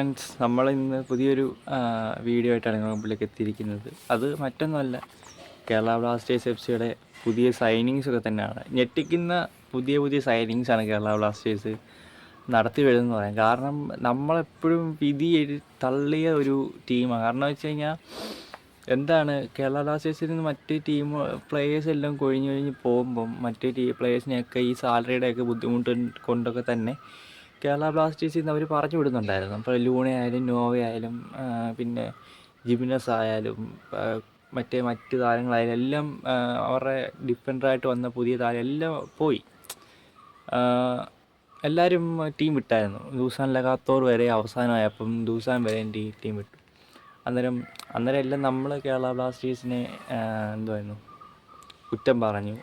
Friends നമ്മൾ ഇന്ന് പുതിയൊരു വീഡിയോ ആയിട്ടാണ് നിങ്ങളുടെ മുമ്പിലേക്ക് എത്തിയിരിക്കുന്നത്. അത് മറ്റൊന്നുമല്ല. കേരള ബ്ലാസ്റ്റേഴ്സ് എഫ് സിയുടെ പുതിയ സൈനിങ്സ് ഒക്കെ തന്നെയാണ്. ഞെട്ടിക്കുന്ന പുതിയ പുതിയ സൈനിങ്സ് ആണ് കേരള ബ്ലാസ്റ്റേഴ്സ് നടത്തി വരുന്നതെന്ന് പറയാം. കാരണം നമ്മളെപ്പോഴും വിധി തള്ളിയ ഒരു ടീമാണ് കാരണം വെച്ച് കഴിഞ്ഞാൽ എന്താണ് കേരള ബ്ലാസ്റ്റേഴ്സിൽ നിന്ന് മറ്റ് ടീം പ്ലേയേഴ്സ് എല്ലാം കൊഴിഞ്ഞ് കൊഴിഞ്ഞ് പോകുമ്പം മറ്റ് ടീ പ്ലേയേഴ്സിനെയൊക്കെ ഈ സാലറിയുടെയൊക്കെ ബുദ്ധിമുട്ട് കൊണ്ടൊക്കെ തന്നെ കേരള ബ്ലാസ്റ്റേഴ്സിൽ നിന്ന് അവർ പറഞ്ഞു വിടുന്നുണ്ടായിരുന്നു. അപ്പോൾ ലൂണയായാലും നോവയായാലും പിന്നെ ജിബിനസ് ആയാലും മറ്റേ മറ്റ് താരങ്ങളായാലും എല്ലാം അവരുടെ ഡിഫൻഡറായിട്ട് വന്ന പുതിയ താരം എല്ലാം പോയി. എല്ലാവരും ടീം വിട്ടായിരുന്നു. ദൂസാൻ ലഗാത്തോർ വരെ അവസാനമായപ്പം ദൂസാൻ വരെ എന്റെ ടീം വിട്ടു. അന്നേരം അന്നേരം എല്ലാം നമ്മൾ കേരള ബ്ലാസ്റ്റേഴ്സിനെ എന്തുമായിരുന്നു കുറ്റം പറഞ്ഞു.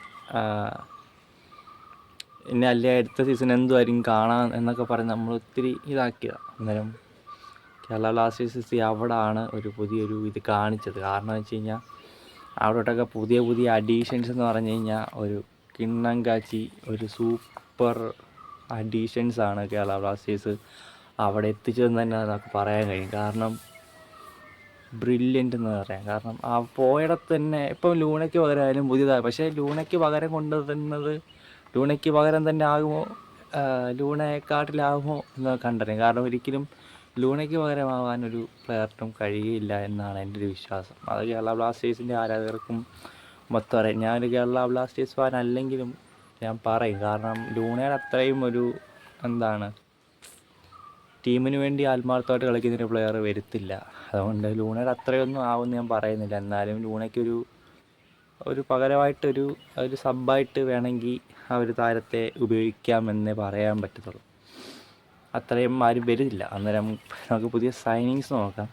ഇനി അല്ലേ അടുത്ത സീസൺ എന്തുമായിരിക്കും കാണാൻ എന്നൊക്കെ പറഞ്ഞ് നമ്മൾ ഒത്തിരി ഇതാക്കിയതാണ് അന്നേരം കേരള ബ്ലാസ്റ്റേഴ്സ് അവിടാണ് ഒരു പുതിയൊരു ഇത് കാണിച്ചത്. കാരണം വെച്ച് കഴിഞ്ഞാൽ അവിടോട്ടൊക്കെ പുതിയ പുതിയ അഡീഷൻസ് എന്ന് പറഞ്ഞു കഴിഞ്ഞാൽ ഒരു കിണ്ണം കാച്ചി ഒരു സൂപ്പർ അഡീഷൻസ് ആണ് കേരള ബ്ലാസ്റ്റേഴ്സ് അവിടെ എത്തിച്ചതെന്ന് തന്നെ നമുക്ക് പറയാൻ കഴിയും. കാരണം ബ്രില്യന്റ് എന്ന് പറയാം. കാരണം ആ പോയിടത്ത് തന്നെ ഇപ്പം ലൂണയ്ക്ക് പകരമായാലും പുതിയതായി പക്ഷേ ലൂണയ്ക്ക് പകരം കൊണ്ടുവരുന്നത് ലൂണയ്ക്ക് പകരം തന്നെ ആകുമോ? ലൂണയെക്കാട്ടിലാകുമോ എന്ന് കണ്ടറിയാം. കാരണം ഒരിക്കലും ലൂണയ്ക്ക് പകരമാവാൻ ഒരു പ്ലെയറിനും കഴിയില്ല എന്നാണ് എന്റെ ഒരു വിശ്വാസം. അത് കേരള ബ്ലാസ്റ്റേഴ്സിന്റെ ആരാധകർക്കും മൊത്തം അറിയാം. ഞാനൊരു കേരള ബ്ലാസ്റ്റേഴ്സ് ഫാൻ അല്ലെങ്കിലും ഞാൻ പറയും. കാരണം ലൂണയുടെ അത്രയും ഒരു എന്താണ് ടീമിന് വേണ്ടി ആത്മാർത്ഥമായിട്ട് കളിക്കുന്നൊരു പ്ലെയർ വരുത്തില്ല. അതുകൊണ്ട് ലൂണയുടെ അത്രയൊന്നും ആവുമെന്ന് ഞാൻ പറയുന്നില്ല. എന്നാലും ലൂണയ്ക്കൊരു ഒരു പകരമായിട്ട് ഒരു സബ്ബായിട്ട് വേണമെങ്കിൽ ആ ഒരു താരത്തെ ഉപയോഗിക്കാമെന്നേ പറയാൻ പറ്റത്തുള്ളൂ. അത്രയും ആരും വരുന്നില്ല അന്നേരം നമുക്ക് പുതിയ സൈനിങ്സ് നോക്കാം.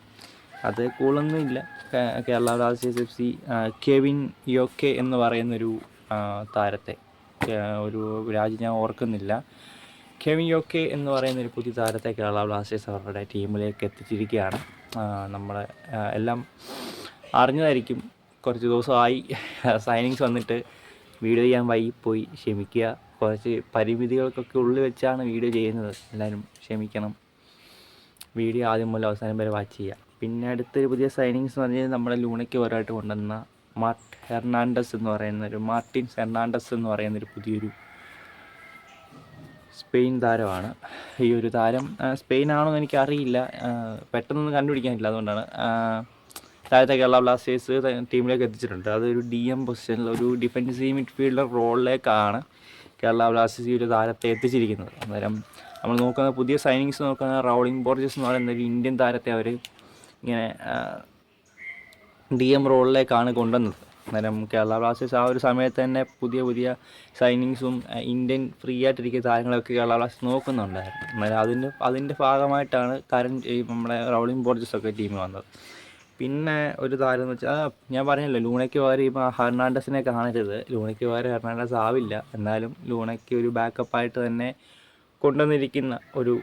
അത് കൂളൊന്നും ഇല്ല. Kerala Blasters F C Kevin okay എന്ന് പറയുന്നൊരു താരത്തെ ഒരു രാജ്യം ഞാൻ ഓർക്കുന്നില്ല. കെവിൻ യോക്കെ എന്ന് പറയുന്നൊരു പുതിയ താരത്തെ കേരള ബ്ലാസ്റ്റേഴ്സ് അവരുടെ ടീമിലേക്ക് എത്തിച്ചിരിക്കുകയാണ്. നമ്മളെ എല്ലാം അറിഞ്ഞതായിരിക്കും. കുറച്ച് ദിവസമായി സൈനിങ്സ് വന്നിട്ട് വീഡിയോ ചെയ്യാൻ വൈകി പോയി. ക്ഷമിക്കുക. കുറച്ച് പരിമിതികൾക്കൊക്കെ ഉള്ളിൽ വെച്ചാണ് വീഡിയോ ചെയ്യുന്നത്. എല്ലാവരും ക്ഷമിക്കണം. വീഡിയോ ആദ്യം മുതൽ അവസാനം വരെ വാച്ച് ചെയ്യുക. പിന്നെ അടുത്തൊരു പുതിയ സൈനിങ്സ് എന്ന് പറഞ്ഞാൽ നമ്മുടെ ലൂണയ്ക്ക് ഓരോയിട്ട് കൊണ്ടുവന്ന മാർട്ട് ഹെർണാണ്ടസ് എന്ന് പറയുന്ന ഒരു മാർട്ടിൻസ് ഹെർണാണ്ടസ് എന്ന് പറയുന്ന ഒരു പുതിയൊരു സ്പെയിൻ താരമാണ്. ഈ ഒരു താരം സ്പെയിൻ ആണോ എന്ന് എനിക്കറിയില്ല പെട്ടെന്നൊന്നും കണ്ടുപിടിക്കാനില്ല അതുകൊണ്ടാണ് ആ, താരത്തെ കേരള ബ്ലാസ്റ്റേഴ്സ് ടീമിലേക്ക് എത്തിച്ചിട്ടുണ്ട്. അതൊരു ഡി എം പൊസിഷനിൽ ഒരു ഡിഫൻസീവ് മിഡ്ഫീൽഡർ റോളിലേക്കാണ് കേരള ബ്ലാസ്റ്റേഴ്സ് ഈ ഒരു താരത്തെ എത്തിച്ചിരിക്കുന്നത്. അന്നേരം നമ്മൾ നോക്കുന്ന പുതിയ സൈനിങ്സ് നോക്കുന്ന റൗളിംഗ് ബോർജസ് എന്ന് പറയുന്ന ഒരു ഇന്ത്യൻ താരത്തെ അവർ ഇങ്ങനെ ഡി എം റോളിലേക്കാണ് കൊണ്ടുവന്നത്. അന്നേരം കേരള ബ്ലാസ്റ്റേഴ്സ് ആ ഒരു സമയത്ത് തന്നെ പുതിയ പുതിയ സൈനിങ്സും ഇന്ത്യൻ ഫ്രീ ആയിട്ടിരിക്കുന്ന താരങ്ങളൊക്കെ കേരള ബ്ലാസ്റ്റേഴ്സ് നോക്കുന്നുണ്ടായിരുന്നു. അന്നേരം അതിന്റെ അതിന്റെ ഭാഗമായിട്ടാണ് കരൺ നമ്മുടെ റൗളിംഗ് ബോർജസ് ഒക്കെ ടീം വന്നത്. പിന്നെ ഒരു താരം എന്ന് വെച്ചാൽ ഞാൻ പറഞ്ഞല്ലോ ലൂണയ്ക്ക് പകരം ഇപ്പോൾ ഹെർണാണ്ടസിനെ കാണരുത്. ലൂണയ്ക്ക് പകരം ഹെർണാണ്ടസ് ആവില്ല. എന്നാലും ലൂണയ്ക്ക് ഒരു ബാക്കപ്പായിട്ട് തന്നെ കൊണ്ടുവന്നിരിക്കുന്ന ഒരു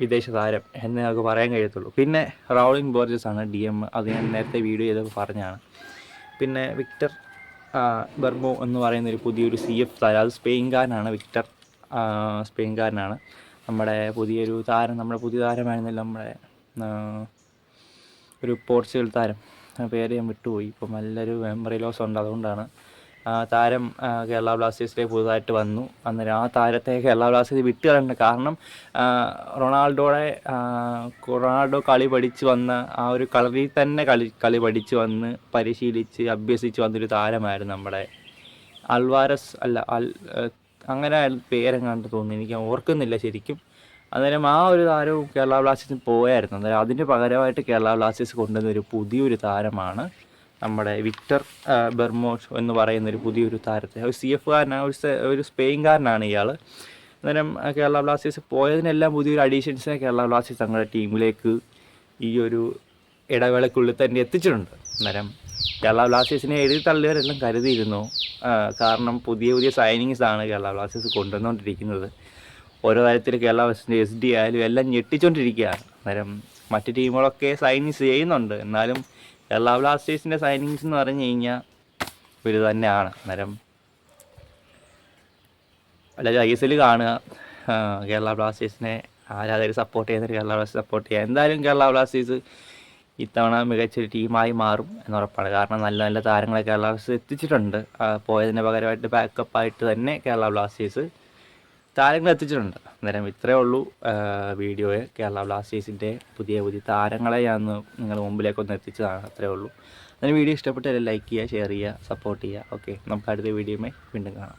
വിദേശ താരം എന്ന് നമുക്ക് പറയാൻ കഴിയത്തുള്ളൂ. പിന്നെ റൗളിംഗ് ബോർജസ് ആണ് ഡി എം അത് ഞാൻ നേരത്തെ വീഡിയോ ചെയ്തൊക്കെ പറഞ്ഞാണ് പിന്നെ വിക്ടർ ബർമോ എന്ന് പറയുന്ന ഒരു പുതിയൊരു സി എഫ് താരം. അത് സ്പെയിൻകാരനാണ്. വിക്ടർ സ്പെയിൻകാരനാണ്. നമ്മുടെ പുതിയൊരു താരം നമ്മുടെ പുതിയ താരമായിരുന്നല്ലോ നമ്മുടെ ഒരു പോർച്ചുഗൽ താരം. പേര് ഞാൻ വിട്ടുപോയി. ഇപ്പം നല്ലൊരു മെമ്മറി ലോസ് ഉണ്ട്. അതുകൊണ്ടാണ് താരം കേരള ബ്ലാസ്റ്റേഴ്സിലേക്ക് പുതുതായിട്ട് വന്നു. അന്നേരം ആ താരത്തെ കേരള ബ്ലാസ്റ്റേഴ്സ് വിട്ട് കളയുന്നുണ്ട് കാരണം റൊണാൾഡോയുടെ റൊണാൾഡോ കളി പഠിച്ച് വന്ന ആ ഒരു കളറിൽ തന്നെ കളി കളി പഠിച്ച് വന്ന് പരിശീലിച്ച് അഭ്യസിച്ച് വന്നൊരു താരമായിരുന്നു നമ്മുടെ അൽവാരസ്. അല്ല അൽ അങ്ങനെ പേരെങ്ങാണ്ട് തോന്നുന്നു. എനിക്ക് ഓർക്കുന്നില്ല ശരിക്കും. അന്നേരം ആ ഒരു താരവും കേരള ബ്ലാസ്റ്റേഴ്സിന് പോയായിരുന്നു. അന്നേരം അതിന് പകരമായിട്ട് കേരള ബ്ലാസ്റ്റേഴ്സ് കൊണ്ടുവന്ന ഒരു പുതിയൊരു താരമാണ് നമ്മുടെ വിക്ടർ ബെർമോഷ് എന്ന് പറയുന്ന ഒരു പുതിയൊരു താരത്തെ. ഒരു സി എഫുകാരനാണ് ഒരു ഒരു സ്പെയിൻകാരനാണ് ഇയാൾ അന്നേരം കേരള ബ്ലാസ്റ്റേഴ്സ് പോയതിനെല്ലാം പുതിയൊരു അഡീഷൻസിനെ കേരള ബ്ലാസ്റ്റേഴ്സ് തങ്ങളുടെ ടീമിലേക്ക് ഈ ഒരു ഇടവേളക്കുള്ളിൽ തന്നെ എത്തിച്ചിട്ടുണ്ട്. അന്നേരം കേരള ബ്ലാസ്റ്റേഴ്സിനെ എഴുതി തള്ളിയവരെല്ലാം കരുതിയിരുന്നു. കാരണം പുതിയ പുതിയ സൈനിങ്സ് ആണ് കേരള ബ്ലാസ്റ്റേഴ്സ് കൊണ്ടുവന്നുകൊണ്ടിരിക്കുന്നത്. ഓരോ തരത്തിൽ കേരള ബ്ലാസ്റ്റേഴ്സിന്റെ എസ് ഡി ആയാലും എല്ലാം ഞെട്ടിച്ചുകൊണ്ടിരിക്കുകയാണ് അന്നേരം മറ്റു ടീമുകളൊക്കെ സൈനിങ്സ് ചെയ്യുന്നുണ്ട്. എന്നാലും കേരള ബ്ലാസ്റ്റേഴ്സിന്റെ സൈനിങ്സ് എന്ന് പറഞ്ഞു കഴിഞ്ഞാൽ ഒരു തന്നെയാണ്. അന്നേരം അല്ലെങ്കിൽ ഐ എസ് എൽ കാണുക. കേരള ബ്ലാസ്റ്റേഴ്സിനെ ആരാധകർ സപ്പോർട്ട് ചെയ്യുന്നവർ കേരള ബ്ലാസ്റ്റേഴ്സ് സപ്പോർട്ട് ചെയ്യുക. എന്തായാലും കേരള ബ്ലാസ്റ്റേഴ്സ് ഇത്തവണ മികച്ചൊരു ടീമായി മാറും എന്നുറപ്പാണ്. കാരണം നല്ല നല്ല താരങ്ങളെ കേരള ബ്ലാസ്റ്റേഴ്സ് എത്തിച്ചിട്ടുണ്ട്. പോയതിന് പകരമായിട്ട് ബാക്കപ്പായിട്ട് തന്നെ കേരള ബ്ലാസ്റ്റേഴ്സ് താരങ്ങൾ എത്തിച്ചിട്ടുണ്ട്. അന്നേരം ഇത്രയേ ഉള്ളൂ വീഡിയോയെ. കേരള ബ്ലാസ്റ്റേഴ്സിന്റെ പുതിയ പുതിയ താരങ്ങളെ ഞാൻ നിങ്ങൾ മുമ്പിലേക്കൊന്ന് എത്തിച്ചതാണ് അത്രയേ ഉള്ളൂ. അതിന് വീഡിയോ ഇഷ്ടപ്പെട്ടാൽ ലൈക്ക് ചെയ്യുക ഷെയർ ചെയ്യുക സപ്പോർട്ട് ചെയ്യുക. ഓക്കെ നമുക്ക് അടുത്ത വീഡിയോയുമായി വീണ്ടും കാണാം.